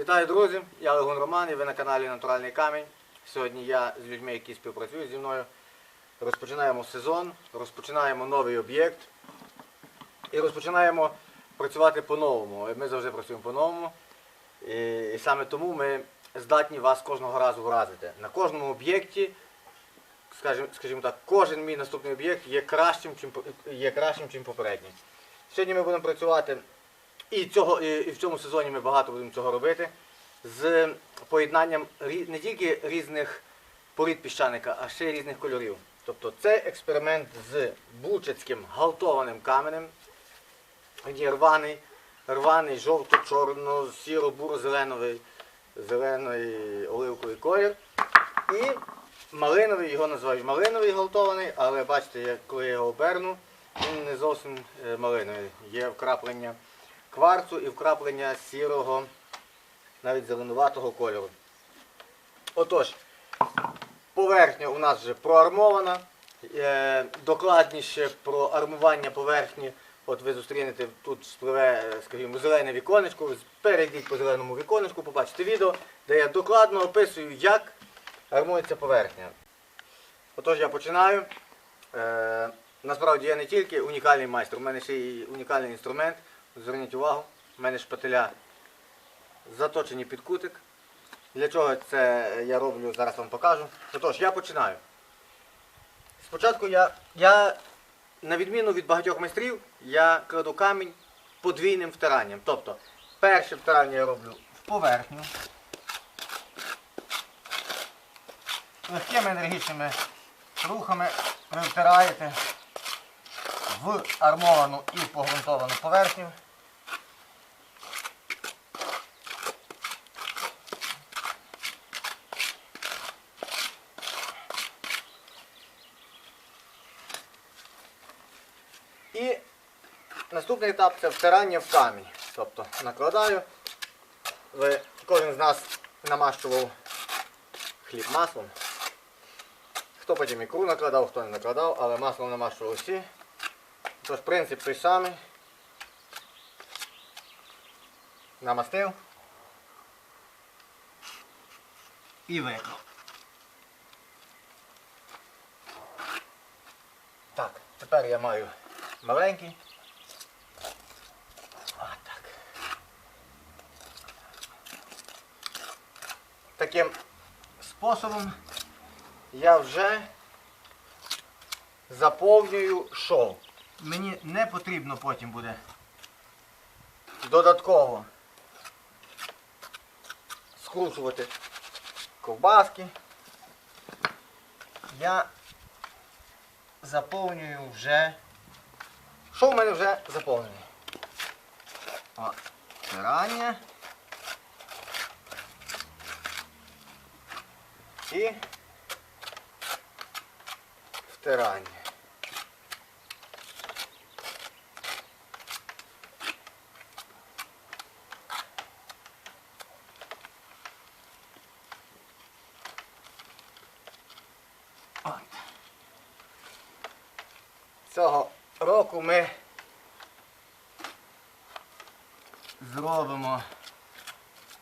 Вітаю, друзі! Я Легон Роман і ви на каналі Натуральний Камінь. Сьогодні я з людьми, які співпрацюють зі мною. Розпочинаємо сезон, розпочинаємо новий об'єкт і розпочинаємо працювати по-новому. Ми завжди працюємо по-новому. І, і саме тому ми здатні вас кожного разу вразити. На кожному об'єкті, скажімо, скажімо так, кожен мій наступний об'єкт є кращим, чим, є кращим, чим попередній. Сьогодні ми будемо працювати і, цього, і, в цьому сезоні ми багато будемо цього робити. З поєднанням не тільки різних порід піщаника, а ще й різних кольорів. Тобто це експеримент з бучацьким галтованим каменем. Він є рваний, рваний, жовто-чорно, сіро-буро-зеленовий, зелений оливковий колір. І малиновий, його називають малиновий галтований, але бачите, коли я його оберну, він не зовсім е, малиновий. Є вкраплення кварцу і вкраплення сірого, навіть зеленуватого кольору. Отож, поверхня у нас вже проармована. Е, Докладніше про армування поверхні. От ви зустрінете тут спливе, е, скажімо, зелене віконечко. Перейдіть по зеленому віконечку, побачите відео, де я докладно описую, як армується поверхня. Отож я починаю. Е, насправді я не тільки унікальний майстер, у мене ще й унікальний інструмент. Зверніть увагу, у мене шпателя заточені під кутик. Для чого це я роблю, зараз вам покажу. Отож, я починаю. Спочатку я, я, на відміну від багатьох майстрів, я кладу камінь подвійним втиранням. Тобто, перше втирання я роблю в поверхню. Легкими енергічними рухами ви втираєте в армовану і погрунтовану поверхню. І наступний етап це втирання в камінь. Тобто накладаю. Ви, кожен з нас намащував хліб маслом. Хто потім ікру накладав, хто не накладав, але маслом намащував всі. Тож принцип той самий. Намастив. І виклав. Так, тепер я маю маленький. Отак. Таким способом я вже заповнюю шов. Мені не потрібно потім буде додатково скручувати ковбаски. Я заповнюю вже. Шов у мене вже заповнений. О, стирання. І втирання. От. Цього року ми зробимо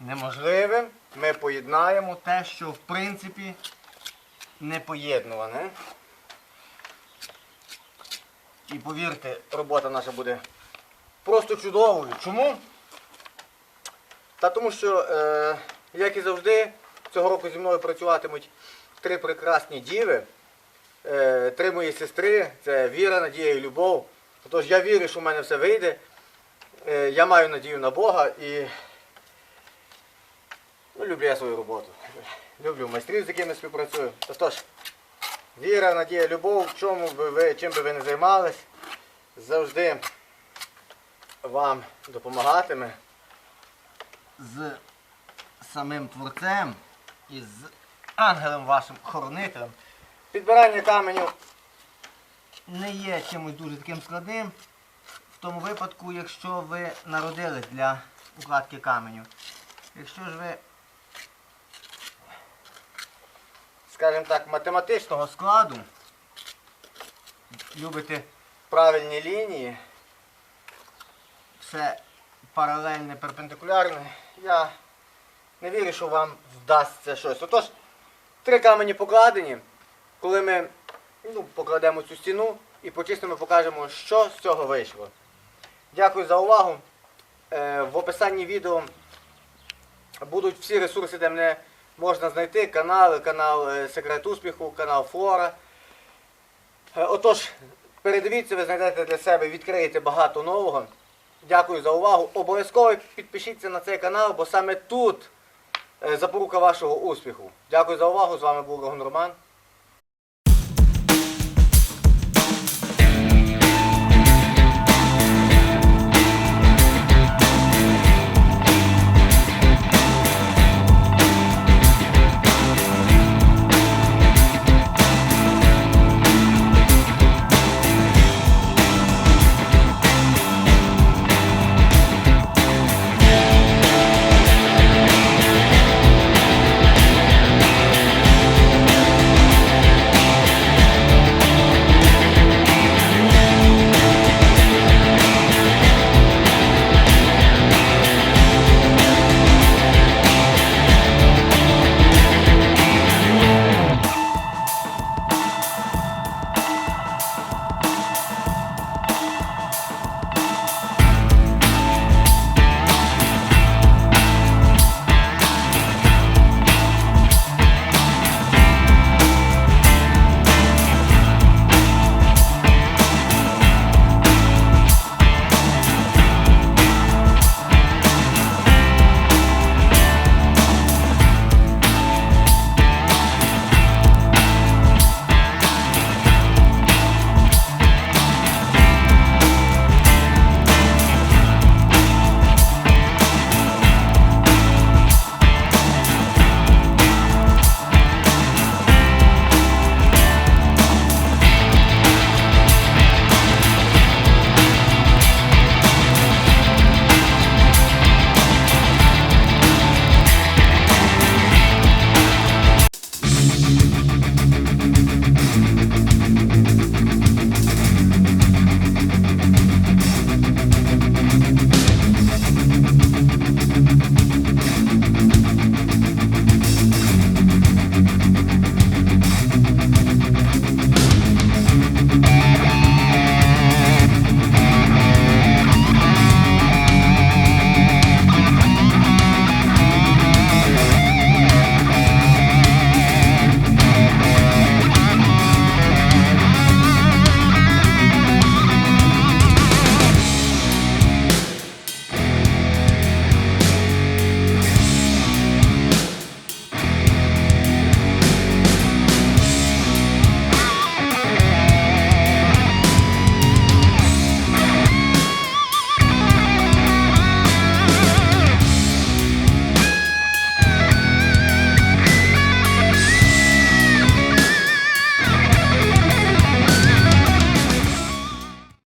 неможливим. Ми поєднаємо те, що в принципі не поєднуване. І повірте, робота наша буде просто чудовою. Чому? Та тому що, е, як і завжди, цього року зі мною працюватимуть три прекрасні діви, три мої сестри, це Віра, Надія і Любов. Тож я вірю, що в мене все вийде. Е, я маю надію на Бога і ну, люблю я свою роботу. Люблю майстрів, з якими співпрацюю. Тож, віра, надія, любов, чому би ви, чим би ви не займались, завжди вам допомагатиме з самим творцем і з ангелем вашим хоронителем. Підбирання каменю не є чимось дуже таким складним. В тому випадку, якщо ви народились для укладки каменю. Якщо ж ви, скажімо так, математичного складу, любите правильні лінії, все паралельне, перпендикулярне, я Не вірю, що вам вдасться щось. Отож, три камені покладені. Коли ми ну, покладемо цю стіну і почистимо, покажемо, що з цього вийшло. Дякую за увагу. Е, в описанні відео будуть всі ресурси, де мене можна знайти. Канали, канал е, Секрет успіху, канал Флора. Е, Отож, передивіться, ви знайдете для себе, відкриєте багато нового. Дякую за увагу. Обов'язково підпишіться на цей канал, бо саме тут е, запорука вашого успіху. Дякую за увагу. З вами був Рогон Роман.